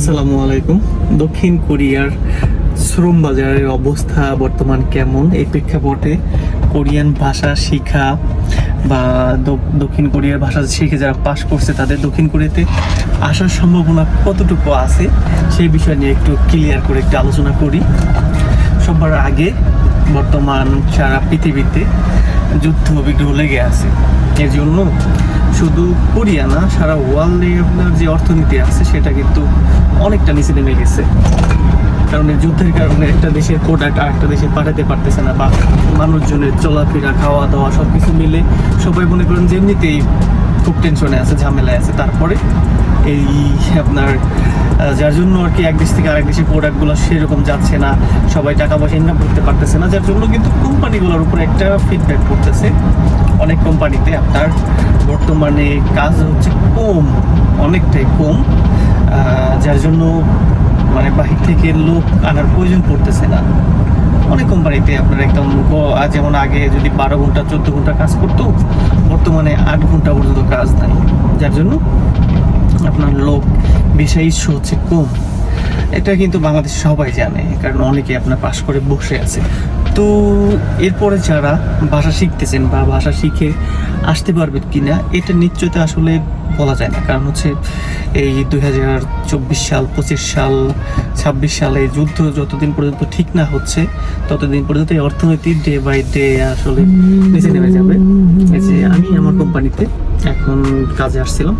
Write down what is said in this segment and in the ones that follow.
আসসালামু আলাইকুম। দক্ষিণ কোরিয়ার শ্রম বাজারের অবস্থা বর্তমান কেমন? এই প্রেক্ষাপটে কোরিয়ান ভাষা শিখা বা দক্ষিণ কোরিয়ার ভাষা শিখে যারা পাশ করছে, তাদের দক্ষিণ কোরিয়াতে আসার সম্ভাবনা কতটুকু আছে, সেই বিষয় নিয়ে একটু ক্লিয়ার করে একটু আলোচনা করি। সবার আগে বর্তমান সারা পৃথিবীতে যুদ্ধ বিগ্রহ লেগে আছে। এর জন্য শুধু কোরিয়া না, সারা ওয়ার্ল্ডে আপনার যে অর্থনীতি আছে, সেটা কিন্তু অনেকটা নিচে নেমে গেছে। কারণ যুদ্ধের কারণে একটা দেশের প্রোডাক্ট আর একটা দেশে পাঠাতে পারতেছে না, বা মানুষজনের চলাফেরা খাওয়া দাওয়া সব কিছু মিলে সবাই মনে করেন যে এমনিতেই খুব টেনশনে আছে, ঝামেলায় আছে। তারপরে এই আপনার যার জন্য আর কি এক দেশ থেকে আরেক দেশে প্রোডাক্টগুলো সেরকম যাচ্ছে না, সবাই টাকা পয়সা ইনকাম করতে পারতেছে না, যার জন্য কিন্তু কোম্পানিগুলোর উপর একটা ফিডব্যাক পড়তেছে অনেক কোম্পানিতে আপনার বর্তমানে কাজ হচ্ছে কম, অনেকটাই কম যার জন্য মানে বাহির থেকে লোক আনার প্রয়োজন পড়তেছে না। অনেক কোম্পানিতে আপনার একদম যেমন আগে যদি বারো ঘণ্টা, চোদ্দ ঘণ্টা কাজ করতো, বর্তমানে আট ঘণ্টা পর্যন্ত কাজ নাই। যার জন্য আপনার লোক বিষয় ইস্যু হচ্ছে কম এটা কিন্তু বাংলাদেশ সবাই জানে, কারণ অনেকে আপনার পাশ করে বসে আছে। তো এরপরে যারা ভাষা শিখতেছেন বা ভাষা শিখে আসতে পারবেন কিনা, এটা নিশ্চয়তা আসলে বলা যায় না। কারণ হচ্ছে এই দুই হাজার চব্বিশ সাল, পঁচিশ সাল, ছাব্বিশ সালে যুদ্ধ যতদিন পর্যন্ত ঠিক না হচ্ছে, ততদিন পর্যন্ত এই অর্থনীতি ডে বাই ডে আসলে নিচে নেমে যাবে। এই যে আমি আমার কোম্পানিতে এখন কাজে আসছিলাম।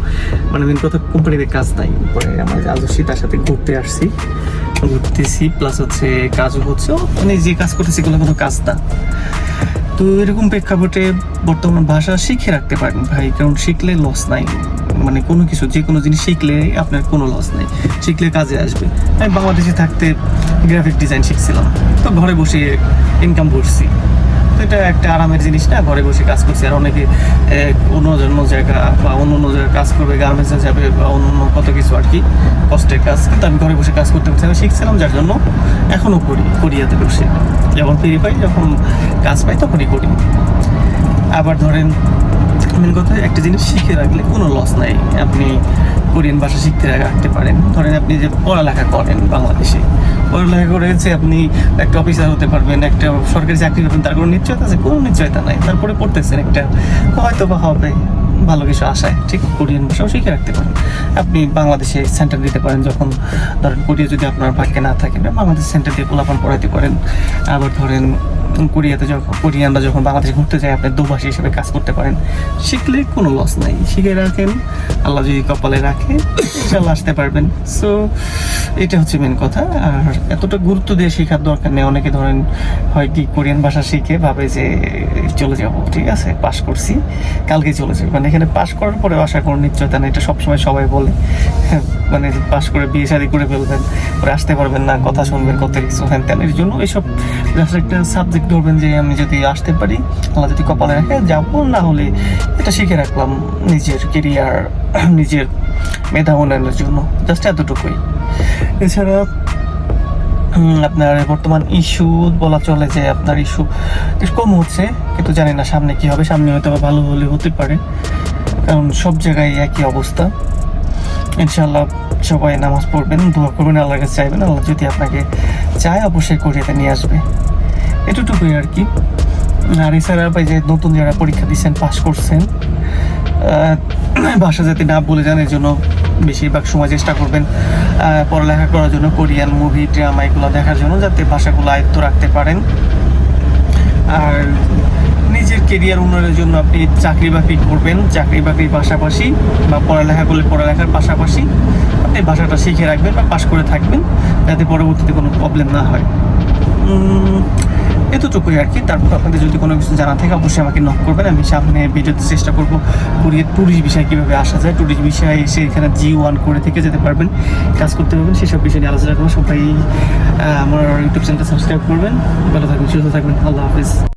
মানে মেন কথা কোম্পানিতে কাজ নাই, পরে আমার আদর্শী তার সাথে ঘুরতে আসছি। ঘুরতেছি প্লাস হচ্ছে কাজও হচ্ছে মানে যে কাজ করতেছি এগুলো কোনো কাজ না। তো এরকম প্রেক্ষাপটে বর্তমান ভাষা শিখে রাখতে পারেন ভাই, কারণ শিখলে লস নাই। মানে কোনো কিছু যে কোনো জিনিস শিখলে আপনার কোনো লস নেই। শিখলে কাজে আসবে। আমি বাংলাদেশে থাকতে গ্রাফিক ডিজাইন শিখছিলাম। তো ঘরে বসে ইনকাম করছি তো এটা একটা আরামের জিনিস না, ঘরে বসে কাজ করছি। আর অনেকে অন্য অন্য জায়গা বা অন্য অন্য জায়গায় কাজ করবে গার্মেন্টসে যাবে বা অন্য অন্য কত কিছু আর কি, কষ্টের কাজ। কিন্তু আমি ঘরে বসে কাজ করতে পারছি আমি শিখছিলাম, যার জন্য এখনও করি, কোরিয়াতে বসে। যখন ফ্রি পাই, যখন কাজ পাই, তখনই করি। আবার ধরেন মেন কথা, একটা জিনিস শিখে রাখলে কোনো লস নাই। আপনি কোরিয়ান ভাষা শিখতে রাখতে পারেন। ধরেন আপনি যে পড়ালেখা করেন বাংলাদেশে। পড়ালেখা করে হচ্ছে আপনি একটা অফিসার হতে পারবেন, একটা সরকারি চাকরি করবেন তার কোনো নিশ্চয়তা আছে? কোনো নিশ্চয়তা নাই। তারপরে পড়তেছেন একটা হয়তো বা হবে, ভালো কিছু আশায়। ঠিক কোরিয়ান ভাষাও শিখে রাখতে পারেন। আপনি বাংলাদেশে সেন্টার দিতে পারেন যখন। ধরেন কোরিয়া যদি আপনার ভাগ্যে না থাকে বাংলাদেশ সেন্টার দিয়ে পোলাপান পড়াইতে পারেন। আবার ধরেন কোরিয়াতে যখন, কোরিয়ানরা যখন বাংলাদেশে ঘুরতে যায়, আপনি দুভাষী হিসেবে কাজ করতে পারেন। শিখলে কোনো লস নাই। শিখে রাখেন, আল্লাহ যদি কপালে রাখে ইনশাল্লাহ আসতে পারবেন। সো এটা হচ্ছে মেন কথা। আর এতটা গুরুত্ব দিয়ে শেখার দরকার নেই। অনেকে ধরেন, হয় কি কোরিয়ান ভাষা শিখে ভাবে যে, চলে যাব। ঠিক আছে পাশ করছি। কালকে চলে যাবে। মানে এখানে পাশ করার পরে আশা কোনো নিশ্চয়তা নেই। এটা সবসময় সবাই বলে। মানে পাশ করে বিয়ে শাদি করে ফেলবেন আসতে পারবেন না, কথা শুনবেন, কত কিছু। হ্যান ত্যান এর জন্য এইসব একটা সাবজেক্ট ধরবেন যে আমি যদি আসতে পারি, আল্লাহ যদি কপালে রাখে, যাব না হলে এটা শিখে রাখলাম নিজের কেরিয়ার নিজের মেধা উন্নয়নের জন্য জাস্ট এতটুকুই। এছাড়া আপনার বর্তমান ইস্যু বলা চলে যে আপনার ইস্যু কম হচ্ছে, কিন্তু জানি না সামনে কি হবে, সামনে হয়তো ভালো হলে হতে পারে, কারণ সব জায়গায় একই অবস্থা। ইনশাল্লাহ সবাই নামাজ পড়বেন, দোয়া করবেন, আল্লাহর কাছে চাইবেন, আল্লাহ যদি আপনাকে চায় অবশ্যই করিয়ে নিয়ে আসবে। এটুকুই আর কি। আর এছাড়া ভাই যে নতুন যারা পরীক্ষা দিচ্ছেন পাস করছেন ভাষা যাতে না বলে যান এর জন্য বেশিরভাগ সময় চেষ্টা করবেন পড়ালেখা করার জন্য, কোরিয়ান মুভি, ড্রামা এগুলো দেখার জন্য, যাতে ভাষাগুলো আয়ত্ত রাখতে পারেন। আর নিজের কেরিয়ার উন্নয়নের জন্য আপনি চাকরি বাকরি করবেন, চাকরি বাকরির পাশাপাশি বা পড়ালেখা করলে পড়ালেখার পাশাপাশি আপনি ভাষাটা শিখে রাখবেন বা পাশ করে থাকবেন, যাতে পরবর্তীতে কোনো প্রবলেম না হয়। এতটুকুই আর কি। তারপর আপনাদের যদি কোনো কিছু জানা থাকে, অবশ্যই আমাকে নক করবেন। আমি সামনে ভিডিওতে চেষ্টা করব কোরিয়ার ট্যুরিস্ট বিষয়ে কীভাবে আসা যায়। ট্যুরিস্ট বিষয়ে এসে এখানে জি ওয়ান করে থেকে যেতে পারবেন, কাজ করতে পারবেন। সেসব বিষয় নিয়ে আলোচনা করব। সবাই আমার ইউটিউব চ্যানেলটা সাবস্ক্রাইব করবেন। ভালো থাকবেন, সুস্থ থাকবেন। আল্লাহ হাফিজ।